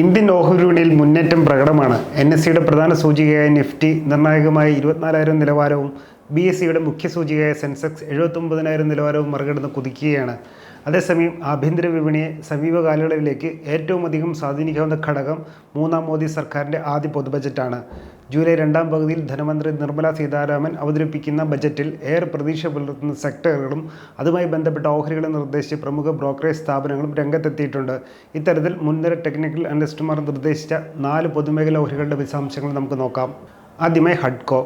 Indian ഓഹരി വിപണിയിൽ മുന്നേറ്റം പ്രകടമാണ്. എൻ എസ് സിയുടെ പ്രധാന സൂചികയായ നിഫ്റ്റി നിർണായകമായ ഇരുപത്തിനാലായിരം നിലവാരവും ബി എസ് സിയുടെ മുഖ്യ സൂചികയായ സെൻസെക്സ് എഴുപത്തൊമ്പതിനായിരം നിലവാരവും മറികടന്ന് കുതിക്കുകയാണ്. അതേസമയം ആഭ്യന്തര വിപണിയെ സമീപ കാലയളവിലേക്ക് ഏറ്റവും അധികം സ്വാധീനിക്കാവുന്ന ഘടകം മൂന്നാം മോദി സർക്കാരിന്റെ ആദ്യ പൊതുബജറ്റാണ്. ജൂലൈ രണ്ടാം പകുതിയിൽ ധനമന്ത്രി നിർമ്മല സീതാരാമൻ അവതരിപ്പിക്കുന്ന ബജറ്റിൽ ഏറെ പ്രതീക്ഷ പുലർത്തുന്ന സെക്ടറുകളും അതുമായി ബന്ധപ്പെട്ട ഓഹരികളും നിർദ്ദേശിച്ച് പ്രമുഖ ബ്രോക്കറേജ് സ്ഥാപനങ്ങളും രംഗത്തെത്തിയിട്ടുണ്ട്. ഇത്തരത്തിൽ മുൻനിര ടെക്നിക്കൽ അനലിസ്റ്റുമാർ നിർദ്ദേശിച്ച നാല് പൊതുമേഖലാ ഓഹരികളുടെ വിശദാംശങ്ങൾ നമുക്ക് നോക്കാം. ആദ്യമായി ഹഡ്കോ.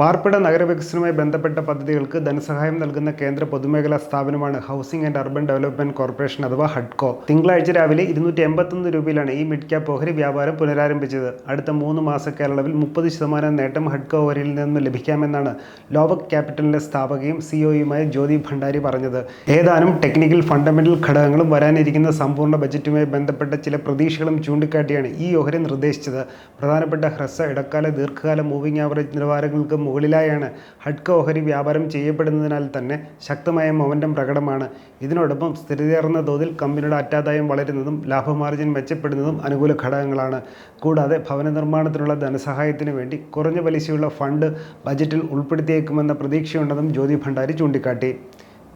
പാർപ്പിട നഗരവികസനവുമായി ബന്ധപ്പെട്ട പദ്ധതികൾക്ക് ധനസഹായം നൽകുന്ന കേന്ദ്ര പൊതുമേഖലാ സ്ഥാപനമാണ് housing and urban development corporation അഥവാ ഹഡ്കോ. തിങ്കളാഴ്ച രാവിലെ ഇരുന്നൂറ്റി എൺപത്തൊന്ന് രൂപയിലാണ് ഈ മിഡ് ക്യാപ് ഓഹരി വ്യാപാരം പുനരാരംഭിച്ചത്. അടുത്ത മൂന്ന് കേരളവിൽ മുപ്പത് ശതമാനം നേട്ടം ഹഡ്കോ ഓഹരിയിൽ നിന്ന് ലഭിക്കാമെന്നാണ് ലോവക് ക്യാപിറ്റലിന്റെ സ്ഥാപകയും സിഒയുമായ ജ്യോതി ഭണ്ഡാരി പറഞ്ഞത്. ഏതാനും ടെക്നിക്കൽ ഫണ്ടമെന്റൽ ഘടകങ്ങളും വരാനിരിക്കുന്ന സമ്പൂർണ ബജറ്റുമായി ബന്ധപ്പെട്ട ചില പ്രതീക്ഷകളും ചൂണ്ടിക്കാട്ടിയാണ് ഈ ഓഹരി നിർദ്ദേശിച്ചത്. പ്രധാനപ്പെട്ട ഹ്രസ്വ ഇടക്കാല ദീർഘകാല മൂവിംഗ് ആവറേജ് നിലവാരങ്ങൾക്ക് മുകളിലായാണ്. ഹഡ്ക ഓഹരി വ്യാപാരം ചെയ്യപ്പെടുന്നതിനാൽ തന്നെ ശക്തമായ മൊമെന്റം പ്രകടമാണ്. ഇതിനോടൊപ്പം സ്ഥിരതയേറുന്ന തോതിൽ കമ്പനിയുടെ അറ്റാദായം വളരുന്നതും ലാഭമാർജിൻ മെച്ചപ്പെടുന്നതും അനുകൂല ഘടകങ്ങളാണ്. കൂടാതെ ഭവന നിർമ്മാണത്തിനുള്ള ധനസഹായത്തിന് വേണ്ടി കുറഞ്ഞ പലിശയുള്ള ഫണ്ട് ബജറ്റിൽ ഉൾപ്പെടുത്തിയേക്കുമെന്ന പ്രതീക്ഷയുണ്ടെന്നും ജ്യോതി ഭണ്ഡാരി ചൂണ്ടിക്കാട്ടി.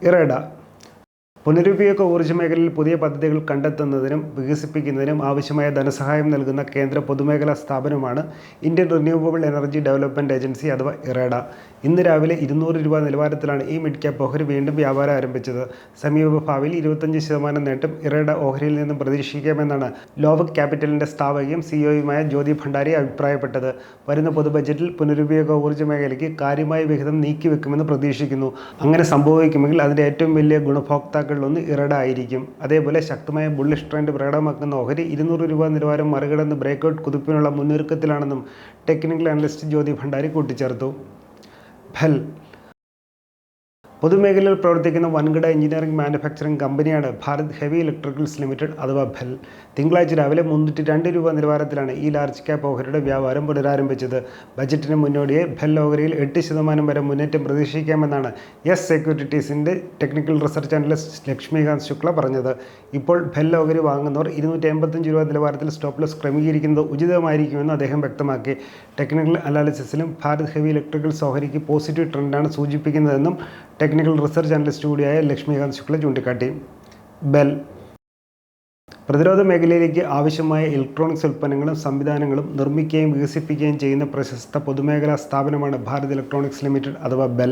ഇറേഡ പുനരുപയോഗ ഊർജ മേഖലയിൽ പുതിയ പദ്ധതികൾ കണ്ടെത്തുന്നതിനും വികസിപ്പിക്കുന്നതിനും ആവശ്യമായ ധനസഹായം നൽകുന്ന കേന്ദ്ര പൊതുമേഖലാ സ്ഥാപനമാണ് Indian renewable energy development agency അഥവാ ഇറേഡ. ഇന്ന് രാവിലെ ഇരുന്നൂറ് രൂപ നിലവാരത്തിലാണ് ഈ മിഡ് ക്യാപ്പ് ഓഹരി വീണ്ടും വ്യാപാരം ആരംഭിച്ചത്. സമീപ ഭാവിയിൽ ഇരുപത്തഞ്ച് ശതമാനം നേട്ടം ഇറേഡ ഓഹരിയിൽ നിന്നും പ്രതീക്ഷിക്കാമെന്നാണ് ലോവക് ക്യാപിറ്റലിന്റെ സ്ഥാപകയും സിഇഒയുമായ ജ്യോതി ഭണ്ഡാരി അഭിപ്രായപ്പെട്ടത്. വരുന്ന പൊതു ബജറ്റിൽ പുനരുപയോഗ ഊർജ മേഖലയ്ക്ക് കാര്യമായ വിഹിതം നീക്കിവെക്കുമെന്ന് പ്രതീക്ഷിക്കുന്നു. അങ്ങനെ സംഭവിക്കുമെങ്കിൽ അതിന്റെ ഏറ്റവും വലിയ ഗുണഭോക്താക്കളിലൊന്ന് ഇറഡ ആയിരിക്കും അതേപോലെ ശക്തമായ ബുള്ളിഷ് ട്രെൻഡ് പ്രകടമാക്കുന്ന ഓഹരി ഇരുന്നൂറ് രൂപ നിലവാരം മറികടന്ന് ബ്രേക്കൗട്ട് കുതിപ്പിനുള്ള മുന്നൊരുക്കത്തിലാണെന്നും ടെക്നിക്കൽ അനലിസ്റ്റ് ജ്യോതി ഭണ്ഡാരി കൂട്ടിച്ചേർത്തു. ഭൽ പൊതുമേഖലയിൽ പ്രവർത്തിക്കുന്ന വൻകിട എഞ്ചിനീയറിംഗ് മാനുഫാക്ചറിംഗ് കമ്പനിയാണ് ഭാരത് ഹെവി ഇലക്ട്രിക്കൽസ് ലിമിറ്റഡ് അഥവാ ഭെൽ. തിങ്കളാഴ്ച രാവിലെ മുന്നൂറ്റി രണ്ട് രൂപ നിലവാരത്തിലാണ് ഈ ലാർജ് ക്യാപ്പ് ഓഹരിയുടെ വ്യാപാരം പുനരാരംഭിച്ചത്. ബജറ്റിന് മുന്നോടിയായി ഭെൽ ഓഹരിയിൽ എട്ട് ശതമാനം വരെ മുന്നേറ്റം പ്രതീക്ഷിക്കാമെന്നാണ് S സെക്യൂരിറ്റീസിന്റെ technical research analyst Lakshmikant Shukla പറഞ്ഞത്. ഇപ്പോൾ ഭെൽ ഓഹരി വാങ്ങുന്നവർ ഇരുന്നൂറ്റി എൺപത്തഞ്ച് രൂപ നിലവാരത്തിൽ സ്റ്റോപ്പ് ലോസ് ക്രമീകരിക്കുന്നത് ഉചിതമായിരിക്കുമെന്ന് അദ്ദേഹം വ്യക്തമാക്കി. ടെക്നിക്കൽ അനാലിസിസിലും ഭാരത് ഹെവി ഇലക്ട്രിക്കൽസ് ഓഹരിക്ക് പോസിറ്റീവ് ട്രെൻഡാണ് സൂചിപ്പിക്കുന്നതെന്നും ടെക്നിക്കൽ റിസർച്ച് അനലിസ്റ്റ് കൂടിയായ ലക്ഷ്മികാന്ത് ശുക്ല ചൂണ്ടിക്കാട്ടി. ബെൽ. പ്രതിരോധ മേഖലയിലേക്ക് ആവശ്യമായ ഇലക്ട്രോണിക്സ് ഉൽപ്പന്നങ്ങളും സംവിധാനങ്ങളും നിർമ്മിക്കുകയും വികസിപ്പിക്കുകയും ചെയ്യുന്ന പ്രശസ്ത പൊതുമേഖലാ സ്ഥാപനമാണ് ഭാരത് ഇലക്ട്രോണിക്സ് ലിമിറ്റഡ് അഥവാ ബെൽ.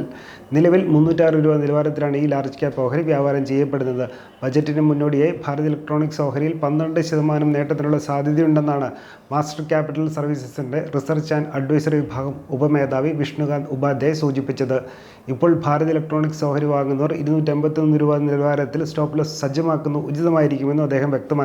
നിലവിൽ മുന്നൂറ്റാറ് രൂപ നിലവാരത്തിലാണ് ഈ ലാർജ് ക്യാപ് ഓഹരി വ്യാപാരം ചെയ്യപ്പെടുന്നത്. ബജറ്റിന് മുന്നോടിയായി ഭാരത് ഇലക്ട്രോണിക്സ് ഓഹരിയിൽ പന്ത്രണ്ട് ശതമാനം നേട്ടത്തിനുള്ള സാധ്യതയുണ്ടെന്നാണ് മാസ്റ്റർ ക്യാപിറ്റൽ സർവീസസിന്റെ റിസർച്ച് ആൻഡ് അഡ്വൈസറി വിഭാഗം ഉപമേധാവി വിഷ്ണുകാന്ത് ഉപാധ്യായ സൂചിപ്പിച്ചത്. ഇപ്പോൾ ഭാരത് ഇലക്ട്രോണിക്സ് ഓഹരി വാങ്ങുന്നവർ ഇരുന്നൂറ്റമ്പത്തൊന്ന് രൂപ നിലവാരത്തിൽ സ്റ്റോപ്പ് ലോസ് സജ്ജമാക്കുന്നു ഉചിതമായിരിക്കുമെന്നും അദ്ദേഹം വ്യക്തമാക്കി.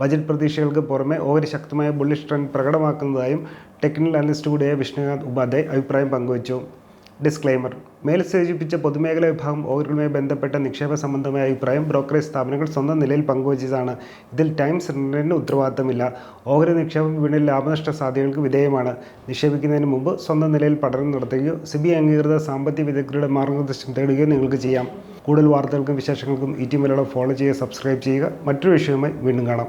ബജറ്റ് പ്രതീക്ഷകൾക്ക് പുറമെ ഓഹരി ശക്തമായ ബുള്ളിഷ് ട്രെൻഡ് പ്രകടമാക്കുന്നതായും ടെക്നിക്കൽ അനലിസ്റ്റ് കൂടിയായ വിഷ്ണുനാഥ് ഉപാധ്യായ അഭിപ്രായം പങ്കുവച്ചു. ഡിസ്ക്ലൈമർ മേൽ സൂചിപ്പിച്ച പൊതുമേഖലാ വിഭാഗം ഓഹരികളുമായി ബന്ധപ്പെട്ട നിക്ഷേപ സംബന്ധമായ അഭിപ്രായം ബ്രോക്കറേജ് സ്ഥാപനങ്ങൾ സ്വന്തം നിലയിൽ പങ്കുവച്ചതാണ്. ഇതിൽ ടൈംസ് ഇന്റർനെറ്റിന് ഉത്തരവാദിത്തമില്ല. ഓഹരി നിക്ഷേപം വിപണിയിൽ ലാഭനഷ്ട സാധ്യതകൾക്ക് വിധേയമാണ്. നിക്ഷേപിക്കുന്നതിന് മുമ്പ് സ്വന്തം നിലയിൽ പഠനം നടത്തുകയോ സിബി അംഗീകൃത സാമ്പത്തിക വിദഗ്ധരുടെ മാർഗനിർദ്ദേശം തേടുകയോ നിങ്ങൾക്ക് ചെയ്യാം. കൂടുതൽ വാർത്തകൾക്കും വിശേഷങ്ങൾക്കും ഈ ടി മലയാളം ഫോളോ ചെയ്യുക സബ്സ്ക്രൈബ് ചെയ്യുക. മറ്റൊരു വിഷയവുമായി വീണ്ടും കാണാം.